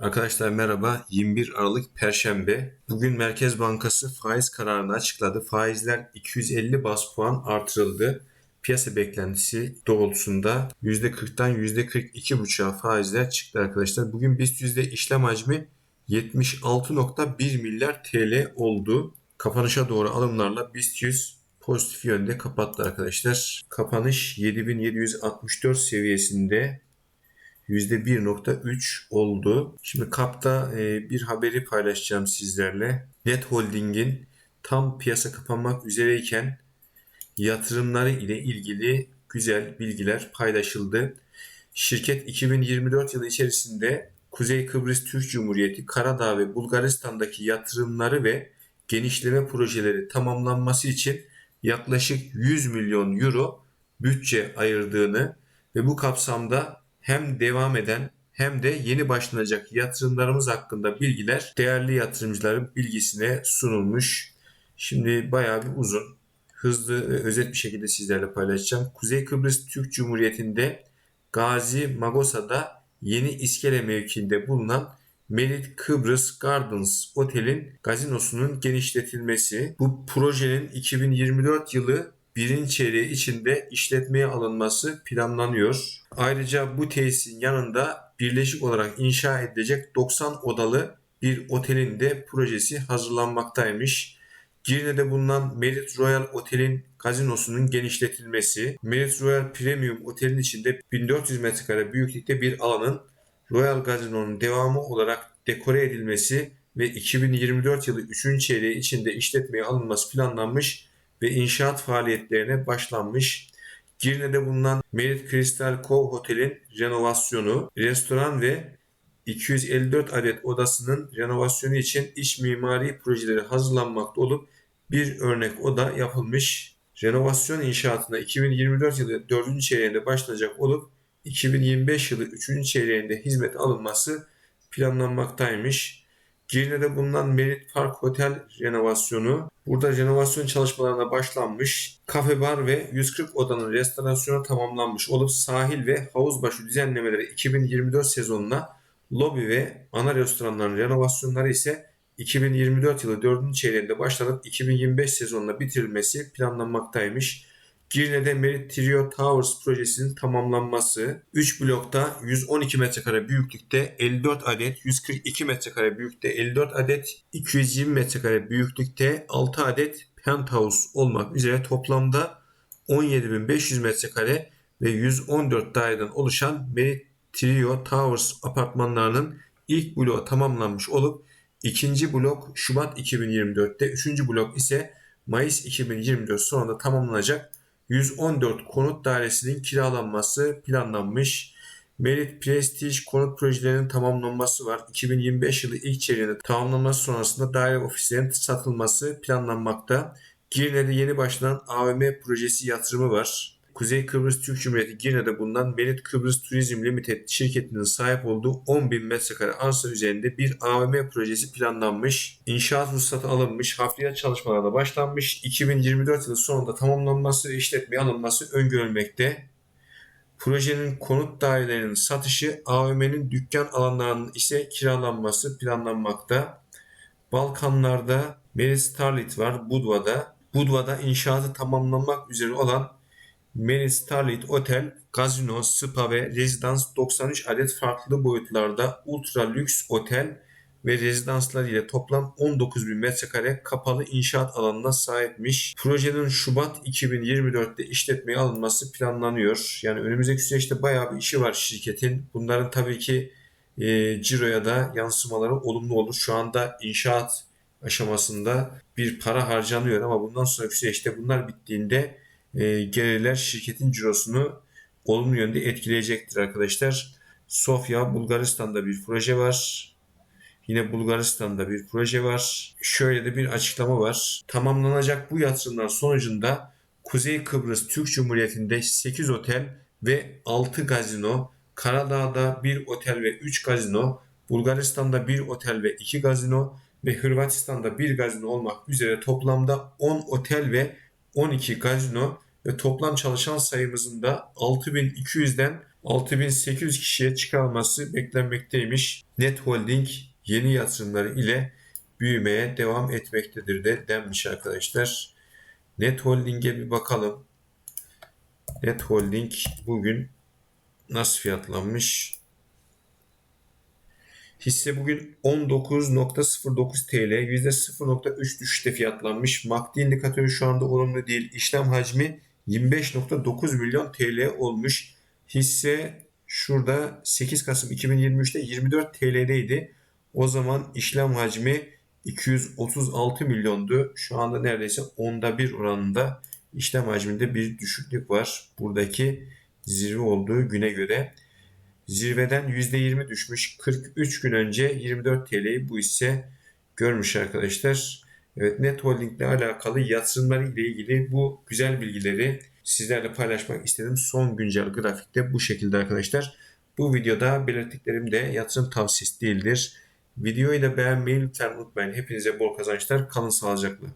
Arkadaşlar merhaba. 21 Aralık Perşembe. Bugün Merkez Bankası faiz kararını açıkladı. Faizler 250 bas puan artırıldı. Piyasa beklentisi doğrultusunda %40'tan %42,5'a faizler çıktı arkadaşlar. Bugün BIST yüzde işlem hacmi 76.1 milyar TL oldu. Kapanışa doğru alımlarla BIST 100 pozitif yönde kapattı arkadaşlar. Kapanış 7764 seviyesinde %1.3 oldu. Şimdi KAP'ta e, bir haberi paylaşacağım sizlerle. Net Holding'in tam piyasa kapanmak üzereyken yatırımları ile ilgili güzel bilgiler paylaşıldı. Şirket 2024 yılı içerisinde Kuzey Kıbrıs Türk Cumhuriyeti, Karadağ ve Bulgaristan'daki yatırımları ve genişleme projeleri tamamlanması için yaklaşık 100 milyon euro bütçe ayırdığını ve bu kapsamda hem devam eden hem de yeni başlanacak yatırımlarımız hakkında bilgiler değerli yatırımcıların bilgisine sunulmuş. Şimdi bayağı bir uzun, hızlı ve özet bir şekilde sizlerle paylaşacağım. Kuzey Kıbrıs Türk Cumhuriyeti'nde Gazi Magosa'da yeni iskele mevkiinde bulunan Merit Kıbrıs Gardens Otel'in gazinosunun genişletilmesi. Bu projenin 2024 yılı birinci çeyreği içinde işletmeye alınması planlanıyor. Ayrıca bu tesisin yanında birleşik olarak inşa edilecek 90 odalı bir otelin de projesi hazırlanmaktaymış. Girne'de bulunan Merit Royal Otel'in gazinosunun genişletilmesi, Merit Royal Premium Otel'in içinde 1400 metrekare büyüklükte bir alanın Royal Gazino'nun devamı olarak dekore edilmesi ve 2024 yılı 3. çeyreği içinde işletmeye alınması planlanmış ve inşaat faaliyetlerine başlanmış. Girne'de bulunan Merit Crystal Cove Hotel'in renovasyonu, restoran ve 254 adet odasının renovasyonu için iç mimari projeleri hazırlanmakta olup bir örnek oda yapılmış. Renovasyon inşaatına 2024 yılı 4. çeyreğinde başlanacak olup 2025 yılı 3. çeyreğinde hizmet alınması planlanmaktaymış. Girne'de bulunan Merit Park Hotel renovasyonu. Burada renovasyon çalışmalarına başlanmış. Kafe bar ve 140 odanın restorasyonu tamamlanmış olup sahil ve havuz başı düzenlemeleri 2024 sezonuna lobi ve ana restoranların renovasyonları ise 2024 yılı 4. çeyreğinde başlanıp 2025 sezonuna bitirilmesi planlanmaktaymış. Girne'de Merit Trio Towers projesinin tamamlanması, 3 blokta 112 metrekare büyüklükte 54 adet, 142 metrekare büyüklükte 54 adet, 220 metrekare büyüklükte 6 adet penthouse olmak üzere toplamda 17.500 metrekare ve 114 daireden oluşan Merit Trio Towers apartmanlarının ilk bloğu tamamlanmış olup ikinci blok Şubat 2024'te, üçüncü blok ise Mayıs 2024 sonunda tamamlanacak 114 konut dairesinin kiralanması planlanmış. Merit Prestige konut projelerinin tamamlanması var. 2025 yılı ilk çeyreğinde tamamlanması sonrasında daire ofislerinin satılması planlanmakta. Girne'de yeni başlanan AVM projesi yatırımı var. Kuzey Kıbrıs Türk Cumhuriyeti Girne'de bulunan Merit Kıbrıs Turizm Limited şirketinin sahip olduğu 10 bin metrekare arsa üzerinde bir AVM projesi planlanmış. İnşaat ruhsatı alınmış, hafriyat çalışmalarına başlanmış. 2024 yılı sonunda tamamlanması ve işletmeye alınması öngörülmekte. Projenin konut dairelerinin satışı, AVM'nin dükkan alanlarının ise kiralanması planlanmakta. Balkanlarda Merit Starlit var Budva'da. Budva'da inşaatı tamamlanmak üzere olan Merit Starlit Otel, gazino, spa ve rezidans 93 adet farklı boyutlarda ultra lüks otel ve rezidanslar ile toplam 19 bin metrekare kapalı inşaat alanına sahipmiş. Projenin Şubat 2024'te işletmeye alınması planlanıyor. Yani önümüzdeki süreçte bayağı bir işi var şirketin. Bunların tabii ki e, ciroya da yansımaları olumlu olur. Şu anda inşaat aşamasında bir para harcanıyor ama bundan sonraki süreçte bunlar bittiğinde e, gelirler şirketin cirosunu olumlu yönde etkileyecektir arkadaşlar. Sofya Bulgaristan'da bir proje var. Yine Bulgaristan'da bir proje var. Şöyle de bir açıklama var. Tamamlanacak bu yatırımlar sonucunda Kuzey Kıbrıs Türk Cumhuriyeti'nde 8 otel ve 6 gazino, Karadağ'da 1 otel ve 3 gazino, Bulgaristan'da 1 otel ve 2 gazino ve Hırvatistan'da 1 gazino olmak üzere toplamda 10 otel ve 12 gazino ve toplam çalışan sayımızın da 6200'den 6800 kişiye çıkarılması beklenmekteymiş. Net Holding yeni yatırımları ile büyümeye devam etmektedir de denmiş arkadaşlar. Net Holding'e bir bakalım. Net Holding bugün nasıl fiyatlanmış? Hisse bugün 19.09 TL %0.3 düşüşte fiyatlanmış. MACD indikatörü şu anda olumlu değil. İşlem hacmi 25.9 milyon TL olmuş. Hisse şurada 8 Kasım 2023'te 24 TL'deydi. O zaman işlem hacmi 236 milyondu. Şu anda neredeyse onda bir oranında işlem hacminde bir düşüklük var. Buradaki zirve olduğu güne göre. Zirveden %20 düşmüş. 43 gün önce 24 TL'yi bu hisse görmüş arkadaşlar. Evet Net Holding ile alakalı yatırımları ile ilgili bu güzel bilgileri sizlerle paylaşmak istedim. Son güncel grafikte bu şekilde arkadaşlar. Bu videoda belirttiklerim de yatırım tavsiyesi değildir. Videoyu da beğenmeyi lütfen unutmayın. Hepinize bol kazançlar. Kalın sağlıcakla.